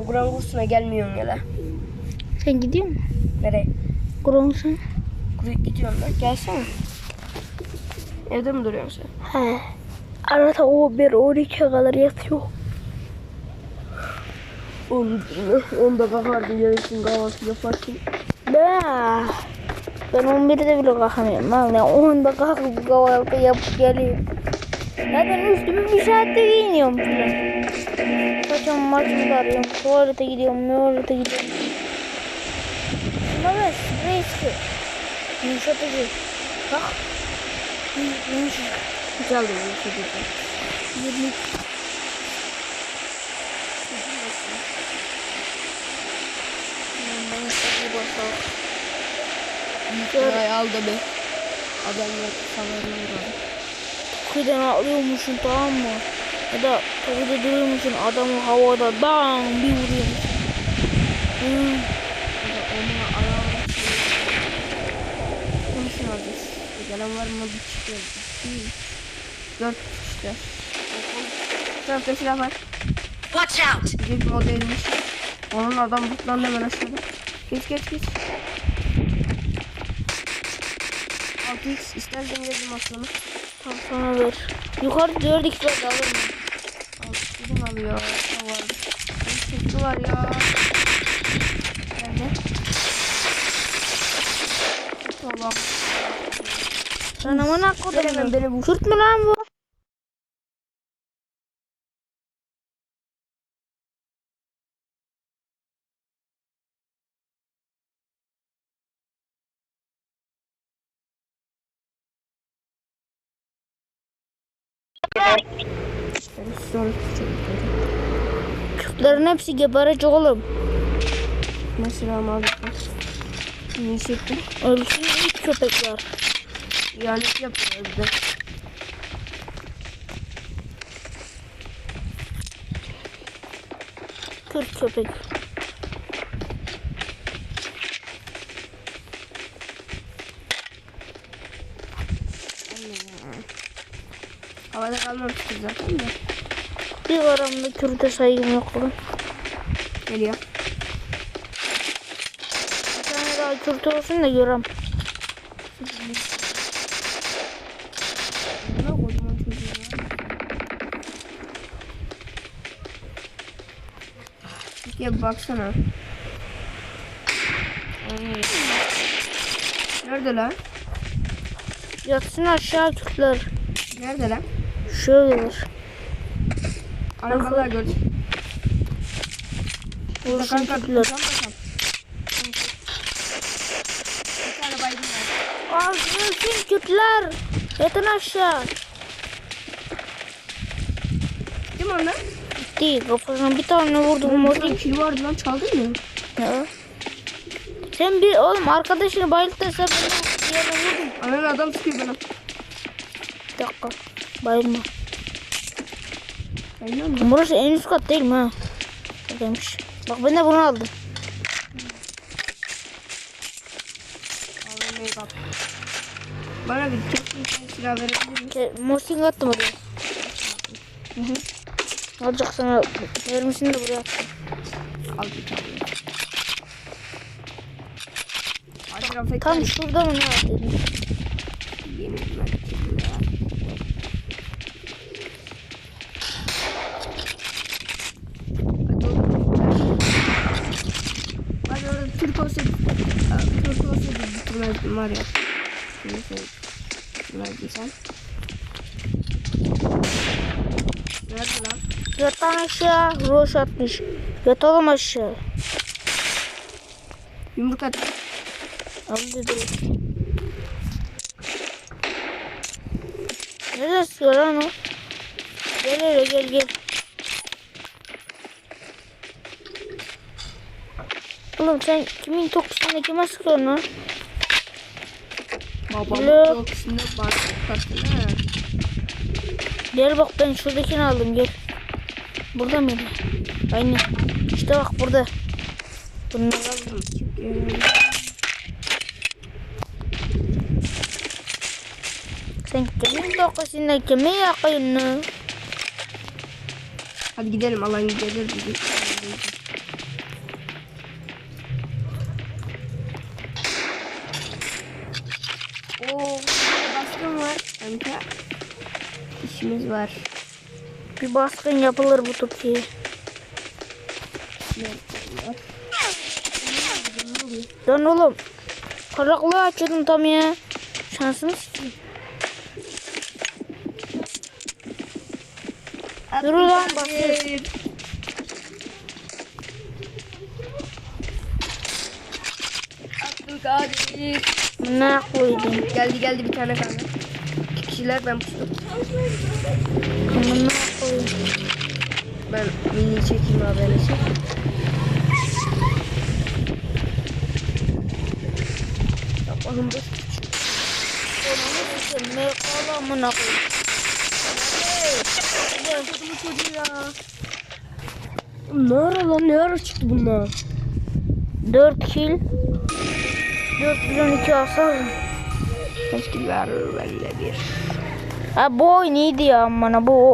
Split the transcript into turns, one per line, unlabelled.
kursuna gelmiyorsun ya da.
Sen gidiyor musun?
Nereye?
Kur'an.
Buraya gidiyorum ben. Gelsene. Evde mi duruyorsun sen?
He. Arada o bir 12 kadar yatıyor.
Onu, onu da kalkardın gelirsin kahvaltı yaparsın.
Ne? Ben 11'de bile kalkamıyorum. Ben de 10'da kalkıp kahvaltı yapıp geliyorum. Zaten üstümü bir saatte giyiniyorum filan. Saçım maçımı da arıyorum. Tuvalete gidiyorum, tuvalete gidiyorum. Ben sprey sıkıyorum. Yumuşatıcı. Bak. Hı, Yumuşacık.
Güzel de değil.
20. Ben sana bakalım.
Ay aldı be. Adamlar savarına uğradı.
Kıyıdan atlıyormuşsun tamam mı? Ya da kıyıda duruyormuşsun adamı havada bam bir vuruyormuşsun. Hmm.
Onu ayağına Konuşun alacağız. Gelen var mı? Bir çıkıyor. Dört. Bu tarafta silah var.
Watch out!
Bir modelmiş. Onun adam butlandı hemen aşağıda. Geç geç geç. 6x istersen geldim aslında.
Tam sana ver. Yukarı 4x var alırım.
6x'den alıyor. Ne var? Bir sesi var ya. Nerede? Tamam.
Sen aman.
Veremem beni bu.
Kürt mü lan bu?
Sonra
Kürtlerin hepsi geberecek oğlum.
Mesela mavi. Ne hissettim?
Ölsün ilk köpekler.
İhanet yapıyor bir de.
Kürt köpek.
Havada kalmamıştır zaten de.
Bir aramda Kürt'e saygım yok lan.
Geliyor.
Bir tane daha Kürt olsun da görem.
Ya. Baksana. Nerede lan?
Yatsın aşağı Kürtler.
Nerede lan?
Şöyleler.
Arabalar gördüm. Burada kanka var.
Al ölsün Kürtler. Yatın aşağı.
Kim o lan?
Değil kafasına bir tane vurdum. Vurdum.
kil vardı lan çaldın mı?
Ya. Sen bir oğlum arkadaşını bayılttın sen beni bir yerden vurdun.
Anan adam sıkıyor bana.
Bir dakika. Bayılma. Burası en üst kat değil mi ha? Bak ben de bunu aldım.
Bana bir keskin silah verebilir misin?
Ke- Mosin attım oraya. Hı hı. Alacak sana vermişsin de buraya attım.
Al bir tane.
Tam
Tam
şurada mı ne var dedim.
yeni bir merkez ya. Hadi oğlum. Hadi orada Türk olsaydı Aa, Türk olsaydı bitirmezdim var ya. Şimdi sen bitirmezdiysen. Nerede lan?
Yatan aşağı. Roş atmış. Yatalım aşağı.
Yumruk at.
Al dedi. Nerede sıkıyor lan o? Gel hele gel gel. Oğlum sen kimin tokusunda kime sıkıyorsun lan?
Babamın. Baksana.
Gel bak ben şuradakini aldım gel. Burada mıydı? Aynen. İşte bak burada. Bunları aldım. Sen kimin tokusunda kimi yakıyorsun?
Hadi gidelim alan gidelim. Kanka. İşimiz var.
Bir baskın yapılır bu Türkiye'ye. Lan oğlum. Karaklığı açıyordum tam ya. Şansımız ki. Dur lan basıyor.
Abdülkadir.
Ne koydum?
Geldi geldi bir tane kanka. Kişiler ben pustum.
Ne koydum?
Ben mini çekeyim abi en iyisi. Allah'ım bu
Ne koydum amına koyayım?
çocuğu çocuğu ya. Ne ara lan ne ara çıktı bunlar?
4 kill. 412 hasar.
Var bende bir.
Ha bu oyun iyiydi ya amına bu